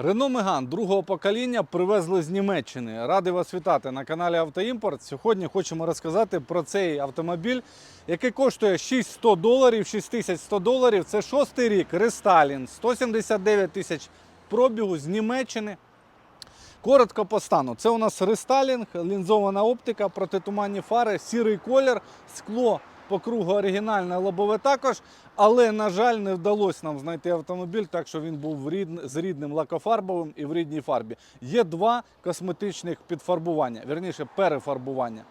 Рено Меган другого покоління привезли з Німеччини. Радий вас вітати на каналі Автоімпорт. Сьогодні хочемо розказати про цей автомобіль, який коштує 6100 доларів, 6100 доларів. Це шостий рік, рестайлінг, 179 тисяч пробігу з Німеччини. Коротко по стану. Це у нас рестайлінг, лінзована оптика, протитуманні фари, сірий колір, скло по кругу оригінальне лобове також. Але, на жаль, не вдалося нам знайти автомобіль, так що він був в рідн- з рідним лакофарбовим і в рідній фарбі. Є два косметичних підфарбування, вірніше перефарбування.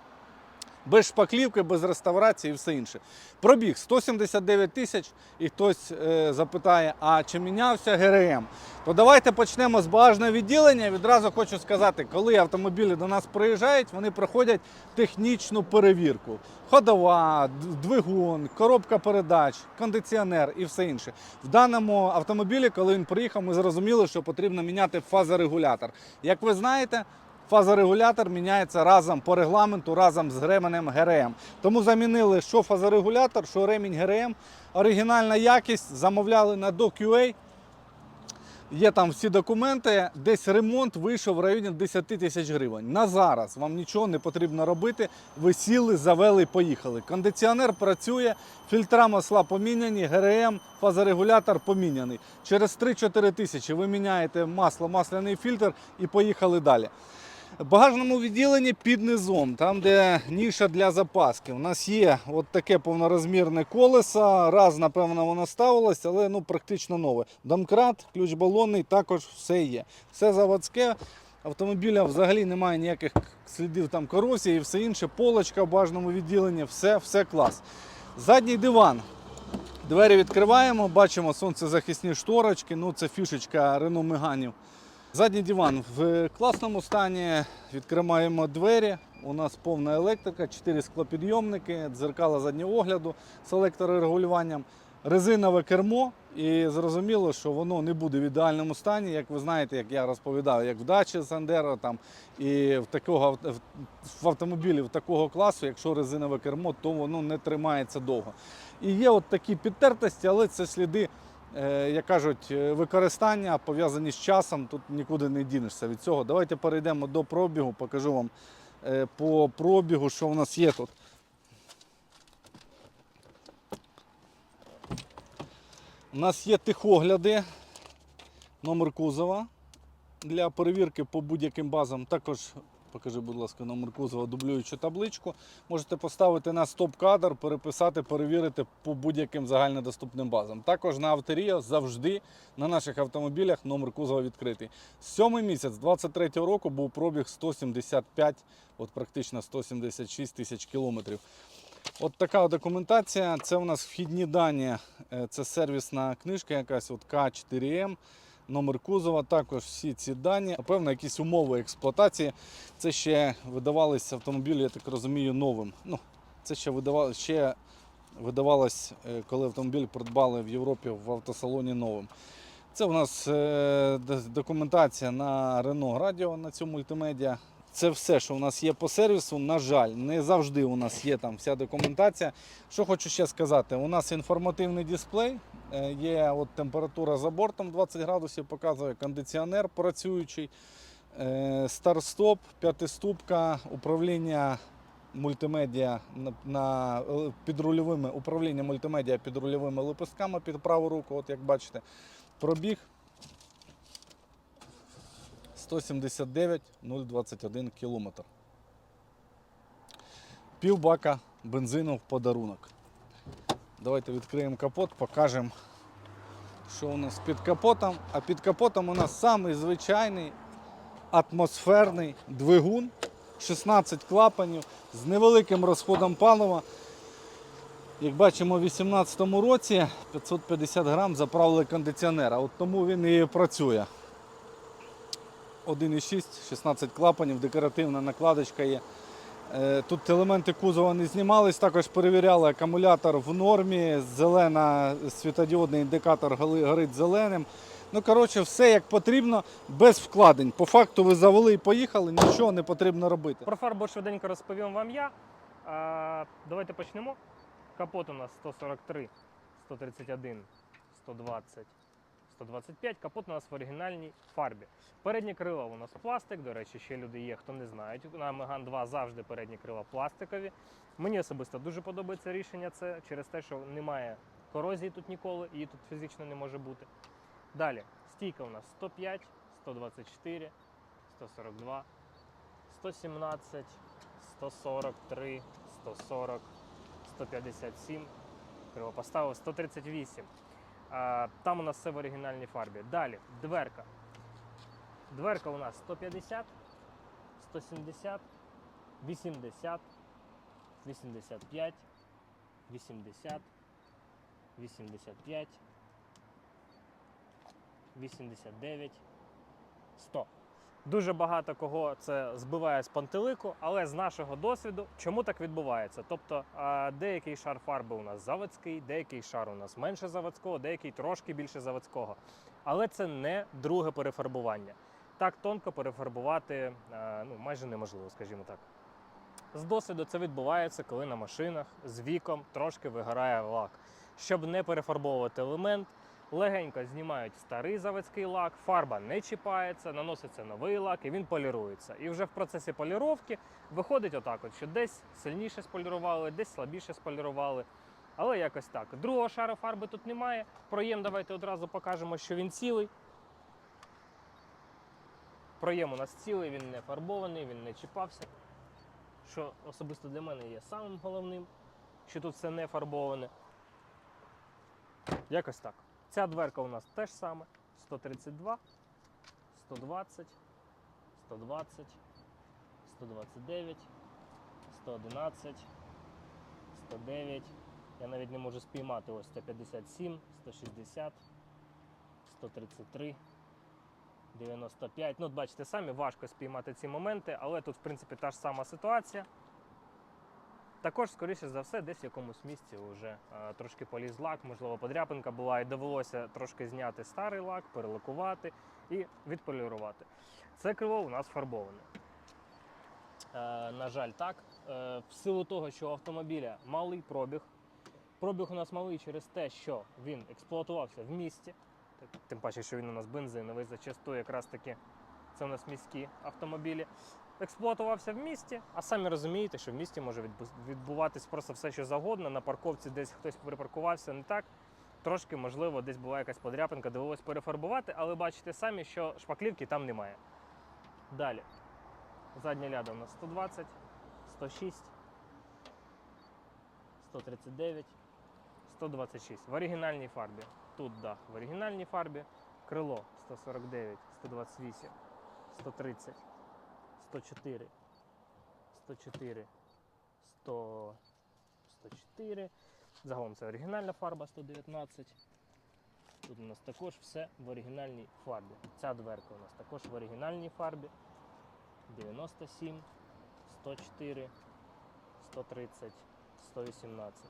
Без шпаклівки, без реставрації і все інше. Пробіг 179 тисяч, і хтось е, запитає, а чи мінявся ГРМ? То давайте почнемо з багажного відділення. Відразу хочу сказати, коли автомобілі до нас приїжджають, вони проходять технічну перевірку. Ходова, двигун, коробка передач, кондиціонер і все інше. В даному автомобілі, коли він приїхав, ми зрозуміли, що потрібно міняти фазорегулятор. Як ви знаєте, Фазорегулятор міняється разом по регламенту, разом з ременем ГРМ. Тому замінили що фазорегулятор, що ремінь ГРМ. Оригінальна якість замовляли на DoQA. Є там всі документи. Десь ремонт вийшов в районі 10 тисяч гривень. На зараз вам нічого не потрібно робити. Ви сіли, завели і поїхали. Кондиціонер працює, фільтра масла поміняні, ГРМ, фазорегулятор поміняний. Через 3-4 тисячі ви міняєте масло, масляний фільтр і поїхали далі. Багажному відділенні під низом, там де ніша для запаски. У нас є от таке повнорозмірне колесо. Раз, напевно, воно ставилось, але ну, практично нове. Домкрат, ключ балонний, також все є. Все заводське. Автомобіля взагалі немає ніяких слідів там корозії і все інше. Полочка в багажному відділенні, все, все клас. Задній диван. Двері відкриваємо, бачимо сонцезахисні шторочки. Ну, це фішечка Renault Меганів. Задній диван в класному стані. Відкриваємо двері. У нас повна електрика, 4 склопідйомники, дзеркала заднього огляду з електрорегулюванням, резинове кермо. І зрозуміло, що воно не буде в ідеальному стані. Як ви знаєте, як я розповідав, як в дачі Сандеро там і в такого в автомобілів такого класу, якщо резинове кермо, то воно не тримається довго. І є от такі підтертості, але це сліди як кажуть, е, використання пов'язані з часом, тут нікуди не дінешся від цього. Давайте перейдемо до пробігу, покажу вам е, по пробігу, що в нас є тут. У нас є тихогляди, номер кузова для перевірки по будь-яким базам. Також покажи, будь ласка, номер кузова, дублюючу табличку. Можете поставити на стоп-кадр, переписати, перевірити по будь-яким загальнодоступним базам. Також на авторія завжди на наших автомобілях номер кузова відкритий. Сьомий місяць 23-го року був пробіг 175, от практично 176 тисяч кілометрів. От така документація. Це у нас вхідні дані. Е, Це сервісна книжка, якась от К4М, номер кузова. Також всі ці дані. Напевно, якісь умови експлуатації. Це ще видавалися автомобілі, я так розумію, новим. Ну, це ще видавало, ще видавалось, е, коли автомобіль придбали в Європі в автосалоні новим. Це у нас е, документація на Renault Radio на цю мультимедіа. Це все, що у нас є по сервісу. На жаль, не завжди у нас є там вся документація. Що хочу ще сказати, у нас інформативний дисплей, е, є от температура за бортом 20 градусів, показує кондиціонер працюючий, е, старт-стоп, п'ятиступка, управління мультимедіа на, е, підрульовими управління мультимедіа під рульовими лепестками під праву руку, от як бачите, пробіг 179 021 кілометр. Пів бака бензину в подарунок. Давайте відкриємо капот, покажемо, що у нас під капотом. А під капотом у нас самий звичайний атмосферний двигун, 16 клапанів з невеликим розходом палива. Як бачимо, у 2018 році 550 грам заправили кондиціонера. От тому він і працює. 1,6, 16 клапанів, декоративна накладочка є. Е, Тут елементи кузова не знімались, також перевіряли акумулятор в нормі, зелена світодіодний індикатор горить зеленим. Ну, коротше, все як потрібно, без вкладень. По факту ви завели і поїхали, нічого не потрібно робити. Про фарбу швиденько розповім вам я. А, давайте почнемо. Капот у нас 143, 131, 120, 125, капот у нас в оригінальній фарбі. Передні крила у нас пластик. До речі, ще люди є, хто не знають. На Megane 2 завжди передні крила пластикові. Мені особисто дуже подобається рішення це через те, що немає корозії тут ніколи, її тут фізично не може бути. Далі, стійка у нас 105, 124, 142, 117, 143, 140, 157. Крило поставив 138. Там у нас все в оригінальній фарбі. Далі, дверка. Дверка у нас 150, 170, 80, 85, 80, 85, 89, 100. Дуже багато кого це збиває з пантелику, але з нашого досвіду, чому так відбувається? Тобто деякий шар фарби у нас заводський, деякий шар у нас менше заводського, деякий трошки більше заводського. Але це не друге перефарбування. Так тонко перефарбувати ну, майже неможливо, скажімо так. З досвіду це відбувається, коли на машинах з віком трошки вигорає лак. Щоб не перефарбовувати елемент, легенько знімають старий заводський лак, фарба не чіпається, наноситься новий лак і він полірується. І вже в процесі поліровки виходить отак, от, що десь сильніше сполірували, десь слабіше сполірували. Але якось так. Другого шару фарби тут немає. Проєм давайте одразу покажемо, що він цілий. Проєм у нас цілий, він не фарбований, він не чіпався. Що особисто для мене є самим головним, що тут все не фарбоване. Якось так. Ця дверка у нас теж саме. 132, 120, 120, 129, 111, 109. Я навіть не можу спіймати ось 157, 160, 133, 95. Ну, бачите, самі важко спіймати ці моменти, але тут, в принципі, та ж сама ситуація. Також, скоріше за все, десь в якомусь місці вже е, трошки поліз лак, можливо, подряпинка була, і довелося трошки зняти старий лак, перелакувати і відполірувати. Це крило у нас фарбоване. Е, на жаль, так. Е, в силу того, що у автомобіля малий пробіг. Пробіг у нас малий через те, що він експлуатувався в місті. Тим паче, що він у нас бензиновий, зачасту якраз таки це у нас міські автомобілі експлуатувався в місті, а самі розумієте, що в місті може відбуватись просто все, що завгодно. На парковці десь хтось припаркувався не так. Трошки, можливо, десь була якась подряпинка, довелось перефарбувати, але бачите самі, що шпаклівки там немає. Далі. Задня ляда у нас 120, 106, 139, 126. В оригінальній фарбі. Тут дах в оригінальній фарбі. Крило 149, 128, 130. 104, 104, 100, 104. Загалом це оригінальна фарба 119. Тут у нас також все в оригінальній фарбі. Ця дверка у нас також в оригінальній фарбі. 97, 104, 130, 118.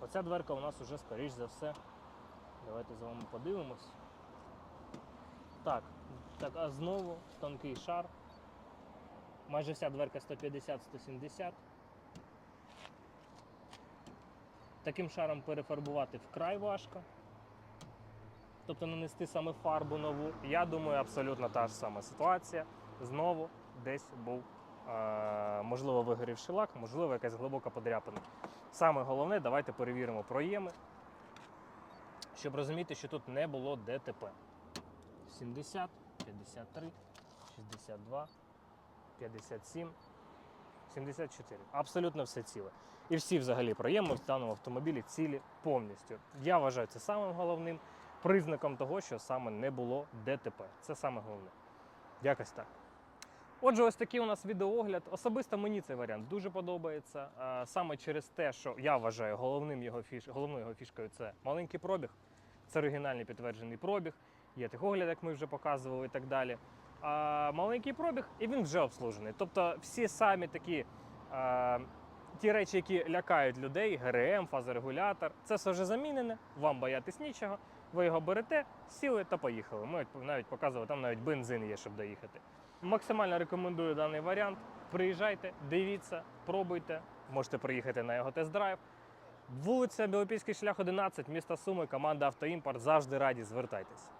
Оця дверка у нас уже, скоріш за все. Давайте з вами подивимось. Так, так, а знову тонкий шар. Майже вся дверка 150-170. Таким шаром перефарбувати вкрай важко. Тобто нанести саме фарбу нову. Я думаю, абсолютно та ж сама ситуація. Знову десь був, е- можливо, вигорівший лак, можливо, якась глибока подряпина. Саме головне, давайте перевіримо проєми, щоб розуміти, що тут не було ДТП. 70, 53, 62. 57, 74. Абсолютно все ціле. І всі взагалі проєми в даному автомобілі цілі повністю. Я вважаю це самим головним признаком того, що саме не було ДТП. Це саме головне. Якось так. Отже, ось такий у нас відеоогляд. Особисто мені цей варіант дуже подобається. Саме через те, що я вважаю головним його фіш... головною його фішкою це маленький пробіг, це оригінальний підтверджений пробіг, є техогляд, як ми вже показували і так далі маленький пробіг, і він вже обслужений. Тобто всі самі такі ті речі, які лякають людей, ГРМ, фазорегулятор, це все вже замінене, вам боятись нічого. Ви його берете, сіли та поїхали. Ми навіть показували, там навіть бензин є, щоб доїхати. Максимально рекомендую даний варіант. Приїжджайте, дивіться, пробуйте, можете приїхати на його тест-драйв. Вулиця Білопільський шлях 11, місто Суми, команда Автоімпорт. Завжди раді звертайтесь.